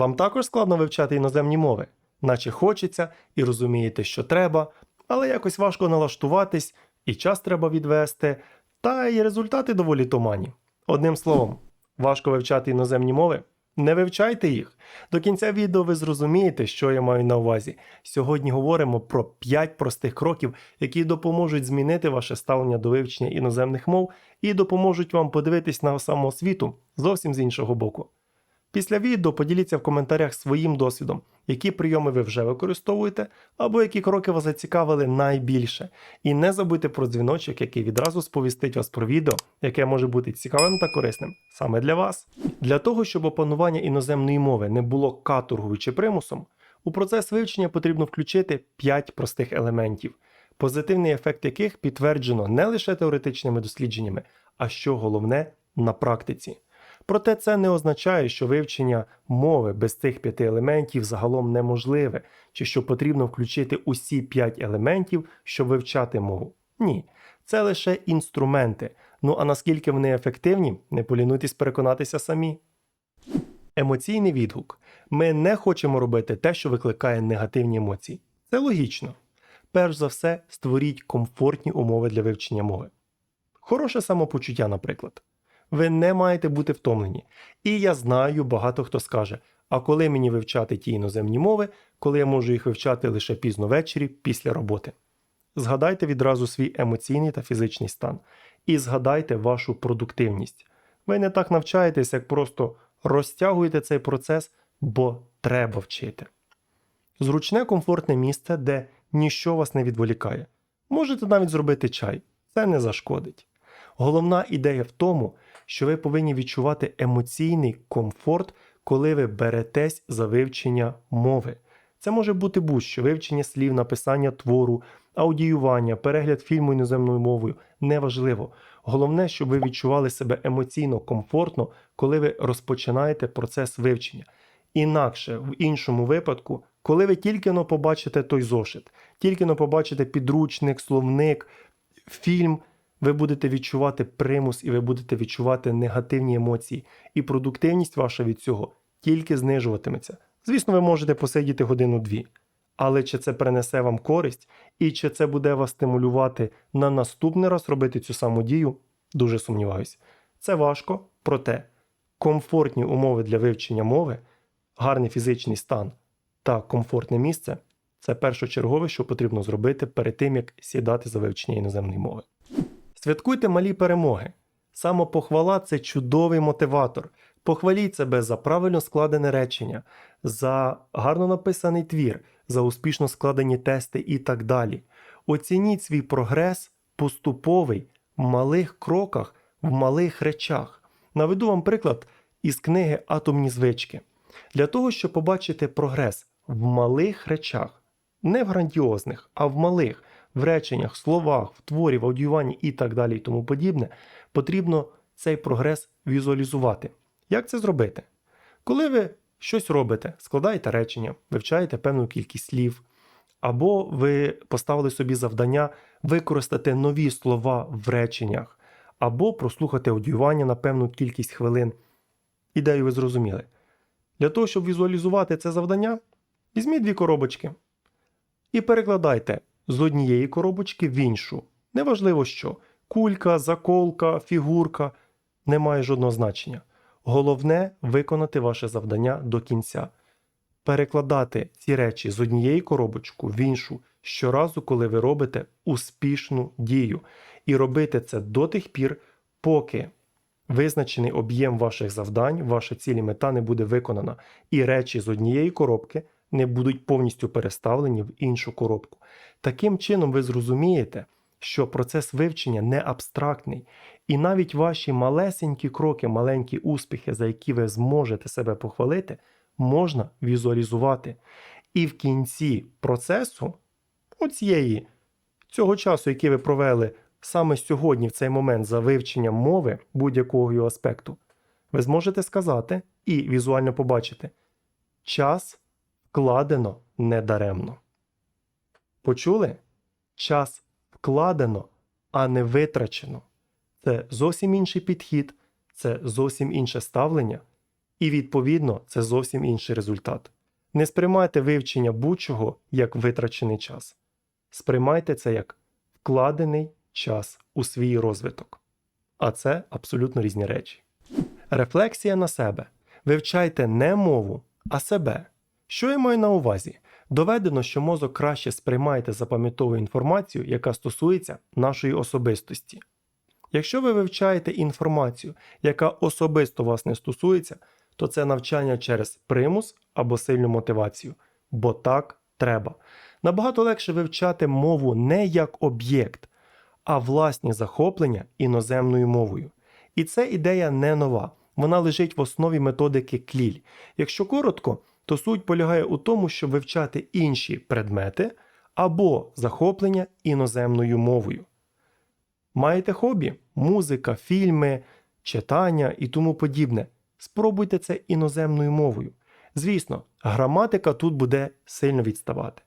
Вам також складно вивчати іноземні мови, наче хочеться і розумієте, що треба, але якось важко налаштуватись, і час треба відвести, та й результати доволі туманні. Одним словом, важко вивчати іноземні мови? Не вивчайте їх. До кінця відео ви зрозумієте, що я маю на увазі. Сьогодні говоримо про 5 простих кроків, які допоможуть змінити ваше ставлення до вивчення іноземних мов і допоможуть вам подивитись на самоосвіту зовсім з іншого боку. Після відео поділіться в коментарях своїм досвідом, які прийоми ви вже використовуєте, або які кроки вас зацікавили найбільше. І не забудьте про дзвіночок, який відразу сповістить вас про відео, яке може бути цікавим та корисним саме для вас. Для того, щоб опанування іноземної мови не було каторгою чи примусом, у процес вивчення потрібно включити 5 простих елементів, позитивний ефект яких підтверджено не лише теоретичними дослідженнями, а що головне на практиці. Проте це не означає, що вивчення мови без цих п'яти елементів загалом неможливе, чи що потрібно включити усі п'ять елементів, щоб вивчати мову. Ні, це лише інструменти. Ну а наскільки вони ефективні, не полінуйтесь переконатися самі. Емоційний відгук. Ми не хочемо робити те, що викликає негативні емоції. Це логічно. Перш за все, створіть комфортні умови для вивчення мови. Хороше самопочуття, наприклад. Ви не маєте бути втомлені. І я знаю, багато хто скаже: а коли мені вивчати ті іноземні мови, коли я можу їх вивчати лише пізно ввечері після роботи. Згадайте відразу свій емоційний та фізичний стан. І згадайте вашу продуктивність. Ви не так навчаєтесь, як просто розтягуєте цей процес, бо треба вчити. Зручне комфортне місце, де ніщо вас не відволікає. Можете навіть зробити чай, це не зашкодить. Головна ідея в тому, що ви повинні відчувати емоційний комфорт, коли ви беретесь за вивчення мови. Це може бути будь-що вивчення слів, написання твору, аудіювання, перегляд фільму іноземною мовою неважливо. Головне, щоб ви відчували себе емоційно комфортно, коли ви розпочинаєте процес вивчення. Інакше, в іншому випадку, коли ви тільки побачите той зошит, тільки но побачите підручник, словник, фільм, ви будете відчувати примус і ви будете відчувати негативні емоції, і продуктивність ваша від цього тільки знижуватиметься. Звісно, ви можете посидіти годину-дві. Але чи це принесе вам користь, і чи це буде вас стимулювати на наступний раз робити цю саму дію, дуже сумніваюся. Це важко, проте комфортні умови для вивчення мови, гарний фізичний стан та комфортне місце це першочергове, що потрібно зробити перед тим, як сідати за вивчення іноземної мови. Святкуйте малі перемоги. Самопохвала це чудовий мотиватор. Похваліть себе за правильно складене речення, за гарно написаний твір, за успішно складені тести і так далі. Оцініть свій прогрес поступовий в малих кроках, в малих речах. Наведу вам приклад із книги Атомні звички. Для того, щоб побачити прогрес в малих речах, не в грандіозних, а в малих, в реченнях, словах, в творі, в аудіюванні і так далі, і тому подібне, потрібно цей прогрес візуалізувати. Як це зробити? Коли ви щось робите, складаєте речення, вивчаєте певну кількість слів, або ви поставили собі завдання використати нові слова в реченнях, або прослухати аудіювання на певну кількість хвилин. Ідею ви зрозуміли. Для того, щоб візуалізувати це завдання, візьміть дві коробочки і перекладайте з однієї коробочки в іншу. Неважливо що. Кулька, заколка, фігурка не має жодного значення. Головне виконати ваше завдання до кінця. Перекладати ці речі з однієї коробочки в іншу щоразу, коли ви робите успішну дію. І робити це до тих пір, поки визначений об'єм ваших завдань, ваша цілі мета не буде виконана, і речі з однієї коробки не будуть повністю переставлені в іншу коробку. Таким чином, ви зрозумієте, що процес вивчення не абстрактний, і навіть ваші малесенькі кроки, маленькі успіхи, за які ви зможете себе похвалити, можна візуалізувати. І в кінці процесу, оцієї, цього часу, який ви провели саме сьогодні, в цей момент за вивченням мови будь-якого його аспекту, ви зможете сказати і візуально побачити, час вкладено недаремно. Почули? Час вкладено, а не витрачено. Це зовсім інший підхід, це зовсім інше ставлення. І відповідно це зовсім інший результат. Не сприймайте вивчення будь-чого як витрачений час. Сприймайте це як вкладений час у свій розвиток. А це абсолютно різні речі. Рефлексія на себе. Вивчайте не мову, а себе. Що я маю на увазі? Доведено, що мозок краще сприймає та запам'ятовує інформацію, яка стосується нашої особистості. Якщо ви вивчаєте інформацію, яка особисто вас не стосується, то це навчання через примус або сильну мотивацію, бо так треба. Набагато легше вивчати мову не як об'єкт, а власні захоплення іноземною мовою. І це ідея не нова, вона лежить в основі методики кліль. Якщо коротко, то суть полягає у тому, щоб вивчати інші предмети або захоплення іноземною мовою. Маєте хобі, музика, фільми, читання і тому подібне. Спробуйте це іноземною мовою. Звісно, граматика тут буде сильно відставати.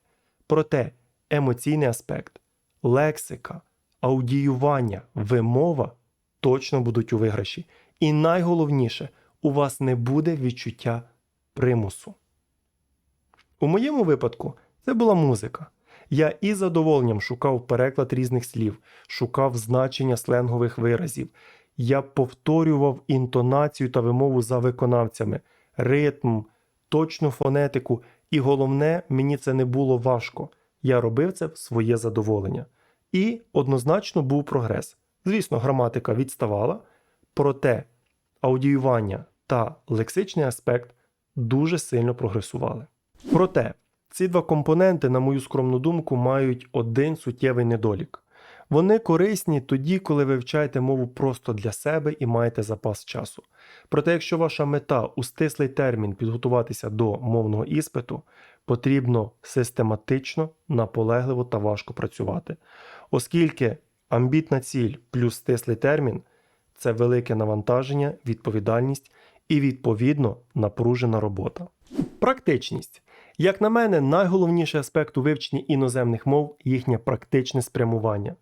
Проте емоційний аспект, лексика, аудіювання, вимова точно будуть у виграші. І найголовніше, у вас не буде відчуття примусу. У моєму випадку це була музика. Я із задоволенням шукав переклад різних слів, шукав значення сленгових виразів. Я повторював інтонацію та вимову за виконавцями, ритм, точну фонетику, і головне, мені це не було важко. Я робив це в своє задоволення. І однозначно був прогрес. Звісно, граматика відставала, проте аудіювання та лексичний аспект дуже сильно прогресували. Проте ці два компоненти, на мою скромну думку, мають один суттєвий недолік. Вони корисні тоді, коли ви вивчаєте мову просто для себе і маєте запас часу. Проте, якщо ваша мета у стислий термін підготуватися до мовного іспиту, потрібно систематично, наполегливо та важко працювати, оскільки амбітна ціль плюс стислий термін це велике навантаження, відповідальність і, відповідно, напружена робота. Практичність. Як на мене, найголовніший аспект у вивченні іноземних мов їхнє практичне спрямування.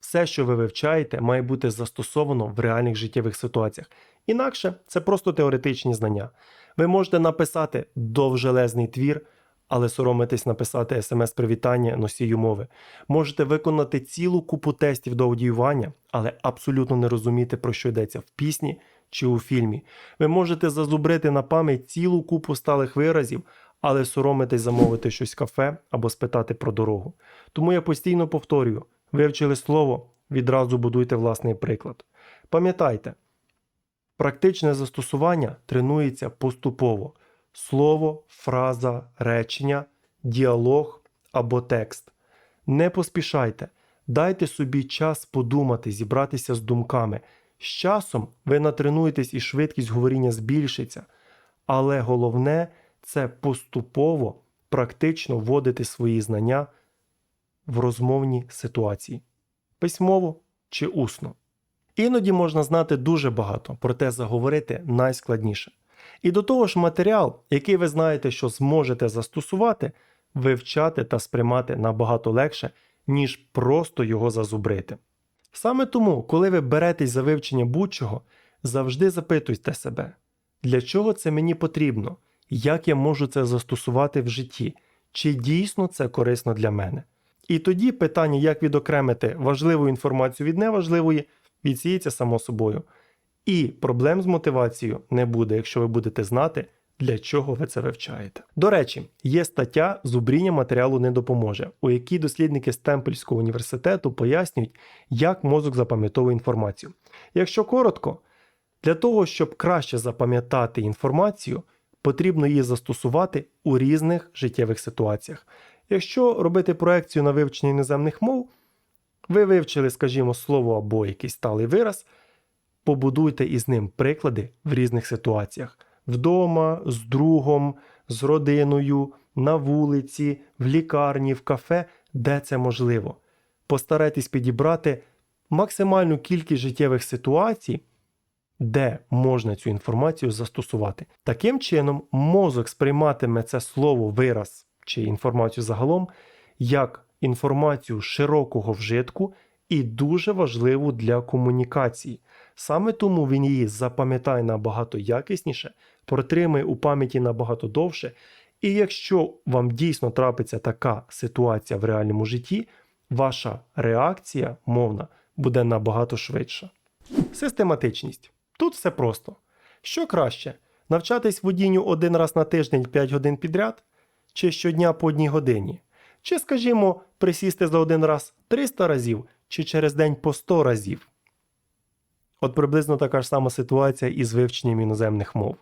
Все, що ви вивчаєте, має бути застосовано в реальних життєвих ситуаціях. Інакше це просто теоретичні знання. Ви можете написати довжелезний твір, але соромитись написати смс-привітання носію мови. Можете виконати цілу купу тестів до аудіювання, але абсолютно не розуміти, про що йдеться в пісні чи у фільмі. Ви можете зазубрити на пам'ять цілу купу сталих виразів, але соромитись замовити щось в кафе або спитати про дорогу. Тому я постійно повторюю: вивчили слово, відразу будуйте власний приклад. Пам'ятайте, практичне застосування тренується поступово: слово, фраза, речення, діалог або текст. Не поспішайте, дайте собі час подумати, зібратися з думками. З часом ви натренуєтесь і швидкість говоріння збільшиться. Але головне це поступово практично вводити свої знання в розмовні ситуації, письмово чи усно. Іноді можна знати дуже багато, проте заговорити найскладніше. І до того ж, матеріал, який ви знаєте, що зможете застосувати, вивчати та сприймати набагато легше, ніж просто його зазубрити. Саме тому, коли ви беретесь за вивчення будь-чого, завжди запитуйте себе, для чого це мені потрібно, як я можу це застосувати в житті, чи дійсно це корисно для мене. І тоді питання, як відокремити важливу інформацію від неважливої, відсіється само собою. І проблем з мотивацією не буде, якщо ви будете знати, для чого ви це вивчаєте. До речі, є стаття Зубріння матеріалу не допоможе, у якій дослідники з Темпельського університету пояснюють, як мозок запам'ятовує інформацію. Якщо коротко, для того, щоб краще запам'ятати інформацію, потрібно її застосувати у різних життєвих ситуаціях. Якщо робити проекцію на вивчення іноземних мов, ви вивчили, скажімо, слово або якийсь сталий вираз, побудуйте із ним приклади в різних ситуаціях: вдома, з другом, з родиною, на вулиці, в лікарні, в кафе, де це можливо. Постарайтесь підібрати максимальну кількість життєвих ситуацій, де можна цю інформацію застосувати. Таким чином, мозок сприйматиме це слово, вираз чи інформацію загалом як інформацію широкого вжитку і дуже важливу для комунікації. Саме тому він її запам'ятає набагато якісніше, протримає у пам'яті набагато довше. І якщо вам дійсно трапиться така ситуація в реальному житті, ваша реакція мовна буде набагато швидша. Систематичність. Тут все просто. Що краще? Навчатись водінню один раз на тиждень 5 годин підряд, чи щодня по одній годині, чи, скажімо, присісти за один раз 300 разів, чи через день по 100 разів. От приблизно така ж сама ситуація із вивченням іноземних мов.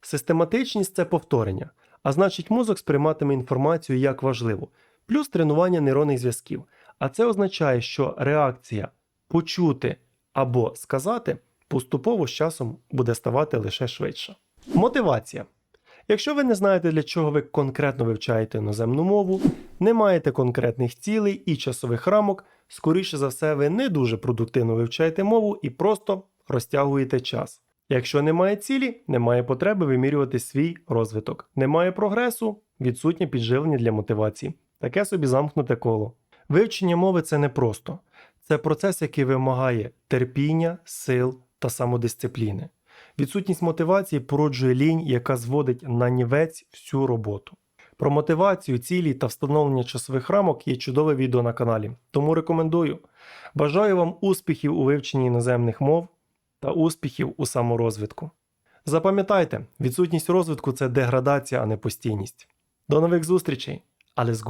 Систематичність це повторення, а значить, мозок сприйматиме інформацію як важливу, плюс тренування нейронних зв'язків. А це означає, що реакція почути або сказати поступово з часом буде ставати лише швидше. Мотивація. Якщо ви не знаєте, для чого ви конкретно вивчаєте іноземну мову, не маєте конкретних цілей і часових рамок, скоріше за все, ви не дуже продуктивно вивчаєте мову і просто розтягуєте час. Якщо немає цілі, немає потреби вимірювати свій розвиток. Немає прогресу, відсутнє підживлення для мотивації. Таке собі замкнуте коло. Вивчення мови це не просто. Це процес, який вимагає терпіння, сил та самодисципліни. Відсутність мотивації породжує лінь, яка зводить на нівець всю роботу. Про мотивацію, цілі та встановлення часових рамок є чудове відео на каналі, тому рекомендую. Бажаю вам успіхів у вивченні іноземних мов та успіхів у саморозвитку. Запам'ятайте, відсутність розвитку це деградація, а не постійність. До нових зустрічей, але з!